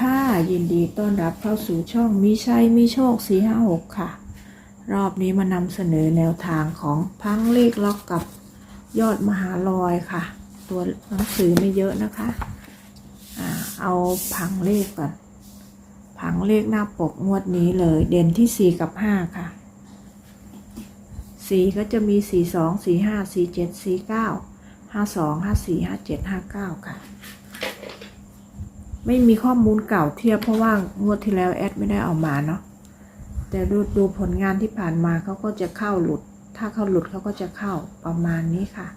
ค่ะ ยินดีต้อนรับเข้าสู่ช่องมีชัยมีโชค 456 ค่ะ รอบนี้มานำเสนอแนวทางของพังเลขล็อกกับยอดมหาลอยค่ะ ตัวหนังสือไม่เยอะนะคะอ่าเอาพังเลขก่อนผังเลขหน้าปกงวดนี้เลย เด่นที่ 4 กับ 5 ค่ะสีก็จะมี 4 2 4 5 4 7 4 9 5 2 5 4 5 7 5 9 ค่ะ ไม่มีข้อมูลเก่าเทียบเพราะว่างวดที่แล้วแอดไม่ได้เอามาเนาะแต่ดูดูผลงานที่ผ่านมาเขาก็จะเข้าหลุด ถ้าเขาหลุดเขาก็จะเข้าประมาณนี้ค่ะ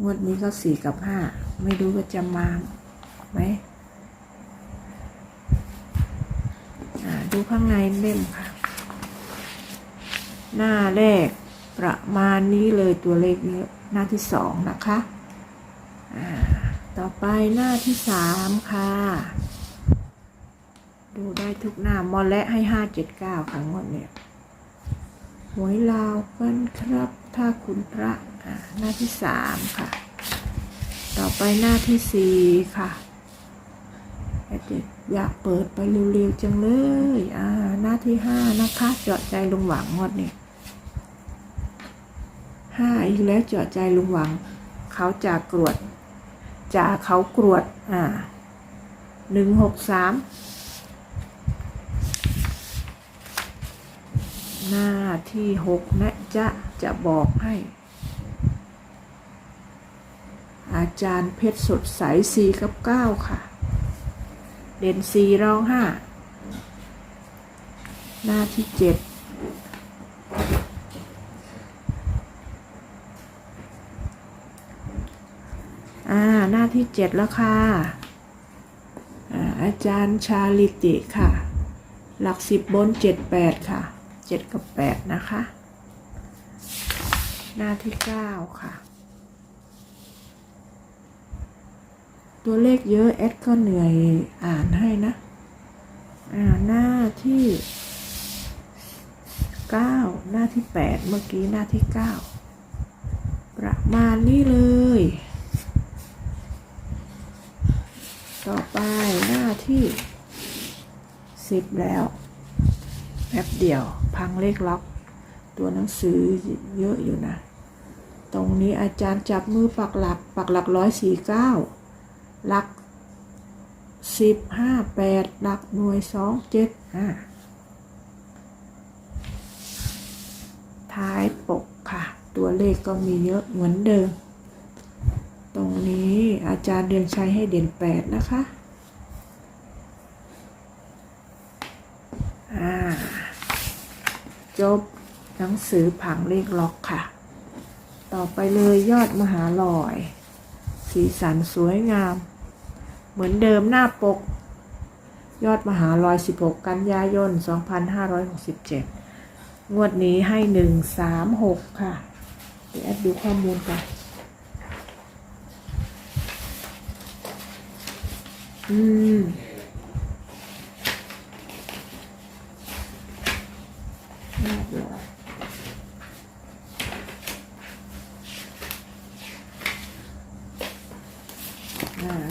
งวดนี้ก็สี่กับห้าไม่รู้ว่าจะมาไหมดูข้างในเล่มค่ะ หน้าแรกประมาณนี้เลยตัวเลขนี้หน้าที่สองนะคะอ่า ต่อไปหน้าที่สามค่ะ ดูได้ทุกหน้ามอและให้ห้าเจ็ดเก้าค่ะงวดเนี่ยหวยลาวกันครับ ถ้าคุณพระอ่าหน้าที่สามค่ะ ต่อไปหน้าที่สี่ค่ะแอดเด็กอยากเปิดไปเร็วๆจังเลย อ่า หน้าที่ห้านะคะเจาะใจลุงหวังงวดนี้ห้าอีกแล้วเจาะใจลุงหวัง เขาจากกรวด จากเขากรวด อ่าหนึ่งหกสามหน้าที่หกนะจะจะบอกให้ อาจารย์เพชรสดใสสี่กับเก้าค่ะ เด่นสี่รองห้าหน้าที่เจ็ด อ่า หน้า ที่เจ็ดแล้วค่ะอาอาจารย์ชาลิติค่ะ หลักสิบบนเจ็ดแปดค่ะเจ็ดกับแปดนะคะ หน้าที่เก้าค่ะ ตัวเลขเยอะแอดก็เหนื่อยอ่านให้นะ อ่าหน้าที่เก้าหน้าที่แปดเมื่อกี้หน้าที่เก้าประมาณนี้เลย ต่อไปหน้าที่สิบแล้วแป๊บเดียว พังเลขล็อก ตัวหนังสือเยอะอยู่นะ ตรงนี้อาจารย์จับมือปักหลัก ปักหลักร้อยสี่เก้าหลักสิบห้าแปดหลักหน่วยสองเจ็ดอ่าท้ายปกค่ะ ตัวเลขก็มีเยอะเหมือนเดิม อาจารย์เดือนชัยให้เด่นแปดนะคะจบหนังสือผังเลขล็อกค่ะ ต่อไปเลยยอดมหาลอย สีสันสวยงาม เหมือนเดิมหน้าปก ยอดมหาลอย 16 กันยายน 2567 งวดนี้ให้ 136 ค่ะ เดี๋ยวแอดดูข้อมูลกัน อืม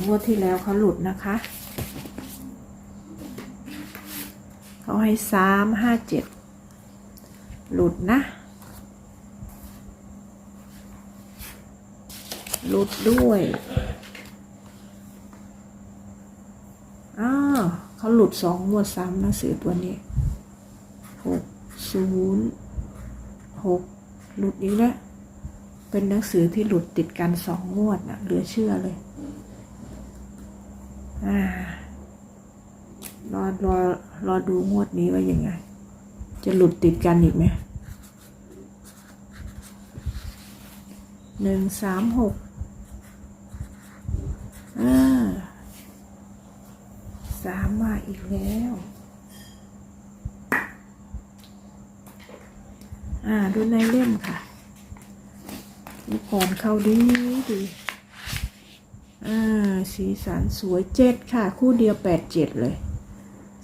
งวดที่แล้วเขาหลุดนะคะ เขาให้สามห้าเจ็ดหลุดนะ หลุดด้วย อ้าวเขาหลุดสองงวดซ้ำหนังสือตัวนี้หกศูนย์หกหลุดอีกแล้วเป็นหนังสือที่หลุดติดกันสองงวดนะเหลือเชื่อเลยอ่ารอรอรอดูงวดนี้ว่ายังไง จะหลุดติดกันอีกไหมหนึ่งสามหกอ่า สามมาอีกแล้ว อ่า ดูในเล่มค่ะลูก่อนเข้าดีดีอ่า สีสันสวยเจ็ดค่ะ คู่เดียวแปดเจ็ดเลย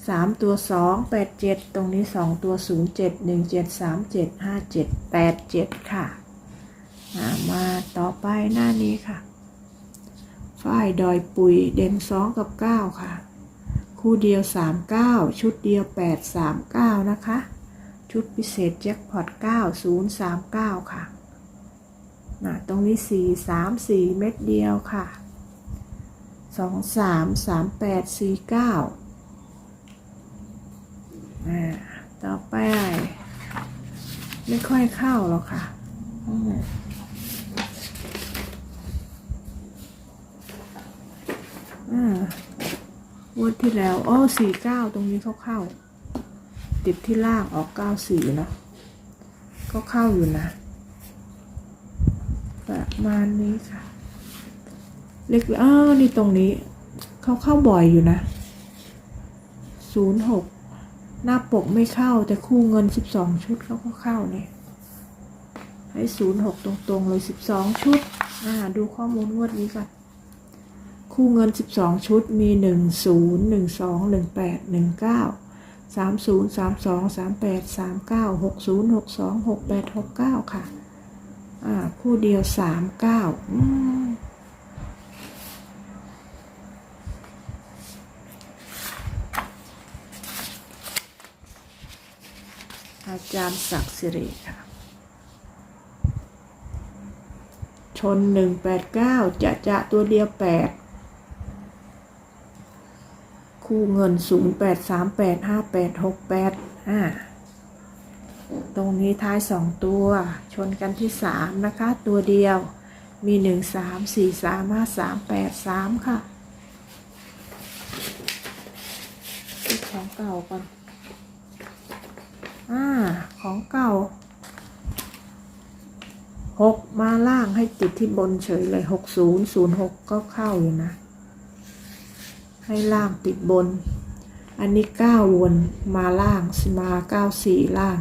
สามตัวสองแปดเจ็ดตรงนี้สองตัวศูนย์เจ็ดหนึ่งเจ็ดสามเจ็ดห้าเจ็ดแปดเจ็ดค่ะามาต่อไปหน้านี้ค่ะ ฝ้ายดอยปุยเด่นสองกับเก้าค่ะ คู่เดียวสามเก้าชุดเดียวแปดสามเก้านะคะ ชุดพิเศษแจ็คพอตเก้าศูนย์สามเก้าค่ะนะตรงนี้สี่สามสีเม็ดเดียวค่ะสองสามสามแปดสี่เก้าอ่าต่อไป ไม่ค่อยเข้าหรอกค่ะอืมอ่า วดที่แล้วอ้อสี่เก้าตรงนี้เขาเข้า ติดที่ล่างออกเก้าสี่เนาะก็เข้าอยู่นะ ประมาณนี้ค่ะ เล็กอ้าวนี่ตรงนี้ เขาเข้าบ่อยอยู่นะศูนย์หกหน้าปกไม่เข้าแต่คู่เงินสิบสองชุดเขาก็เข้าเนี่ยให้ศูนย์หกตรงๆเลยสิบสองชุด อ่า ดูข้อมูลงวดนี้ก่อน คู่เงินสิบสองชุดมีหนึ่งศูนย์หนึ่งสองหนึ่งแปดหนึ่งเก้าสามศูนย์สามสองสามแปดสามเก้าหกศูนย์หกสองหกแปดหกเก้าค่ะ อ่า คู่เดียวสามเก้าอืมอาจารย์ศักดิ์สิริค่ะ ชนหนึ่งแปดเก้าจะจะตัวเดียวแปด คู่เงินศูนย์แปดสามแปดห้าแปดหกแปดอ่าตรงนี้ท้ายสองตัว ชนกันที่สามนะคะ ตัวเดียวมีหนึ่งสามสี่สามห้าสามแปดสามค่ะของเก่าก่อนอ่า ของเก่าหกมาล่างให้ติดที่บนเฉยเลยหกศูนย์ศูนย์หกก็เข้าอยู่นะ ให้ล่างติดบน อันนี้เก้าวนมาล่างสมาเก้าสี่ล่าง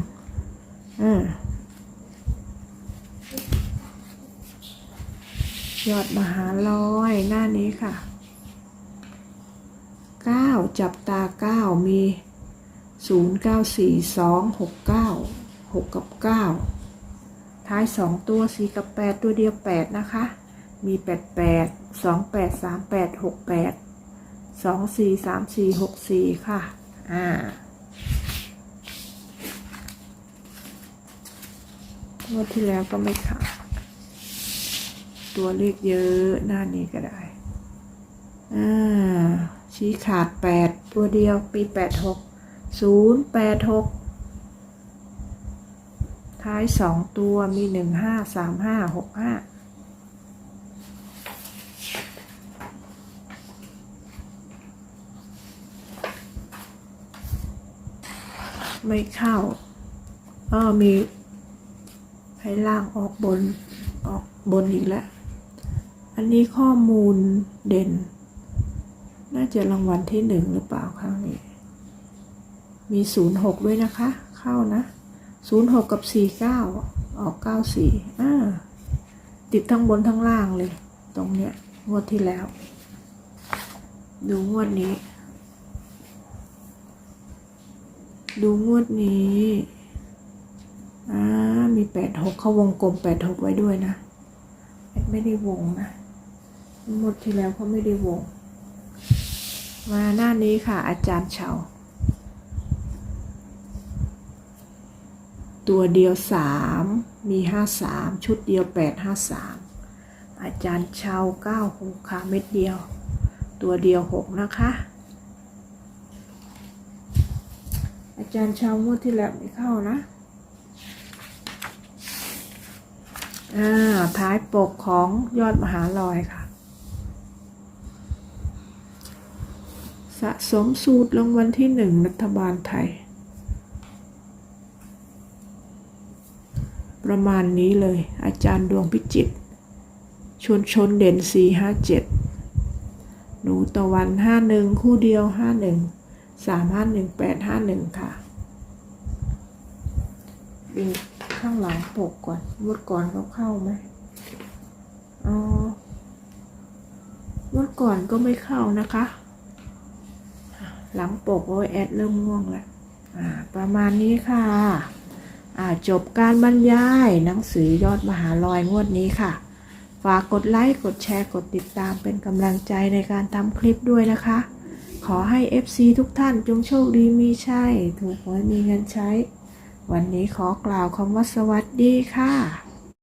อ่ายอดมหาลอยหน้านี้ค่ะเก้าจับตาเก้ามีศูนย์เก้าสี่สองหกเก้าหกกับเก้าท้ายสองตัวสี่กับแปดตัวเดียวแปดนะคะ มีแปดแปดสองแปดสามแปดหกแปด สองสี่สามสี่หกสี่ค่ะ อ่า งวดที่แล้วก็ไม่ขาดตัวเลขเยอะหน้านี้ก็ได้ อ่า ชี้ขาดแปดตัวเดียวปีแปดหกศูนย์แปดหกท้ายสองตัวมีหนึ่งห้าสามห้าหกห้า ไม่เข้าอ้อมีให้ล่างออกบนออกบนอีกแล้ว อันนี้ข้อมูลเด่น น่าจะรางวัลที่หนึ่งหรือเปล่าครั้งนี้ มีศูนย์หกด้วยนะคะ เข้านะศูนย์หกกับสี่เก้าออกเก้าสี่อ่าติดทั้งบนทั้งล่างเลย ตรงเนี้ยงวดที่แล้ว ดูงวดนี้ ดูงวดนี้อ่ามีแปดหกเขาวงกลมแปดหกไว้ด้วยนะไม่ได้วงนะงวดที่แล้วเขาไม่ได้วง มาหน้านี้ค่ะ อาจารย์เฉาตัวเดียวสามมีห้าสามชุดเดียวแปดห้าสามอาจารย์เชาเก้าหกค่ะเม็ดเดียว ตัวเดียวหกนะคะ อา จารย์ชาวงวดที่แล้วไม่เข้านะ อ่า ท้ายปกของยอดมหาลอยค่ะ สะสมสูตรรางวัลที่หนึ่งรัฐบาลไทย ประมาณนี้เลย อาจารย์ดวงพิจิตรชนชนเด่นสี่ห้าเจ็ดหนูตะวันห้าหนึ่งคู่เดียวห้าหนึ่งสามห้าหนึ่งแปดห้าหนึ่งค่ะดูข้างหลังปกก่อนงวดก่อนเขาเข้าไหมอ๋องวดก่อนก็ไม่เข้านะคะ หลังปกโอ้ยแอดเริ่มง่วงแล้วอ่าประมาณนี้ค่ะอ่าจบการบรรยายหนังสือยอดมหาลอยงวดนี้ค่ะ ฝากกดไลค์ กดแชร์ กดติดตามเป็นกำลังใจในการทำคลิปด้วยนะคะ อให้ FC ทุกท่านจงโชคดีมีชัยถูกหวยมีเงินใช้ วันนี้ขอกล่าวคำว่าสวัสดีค่ะ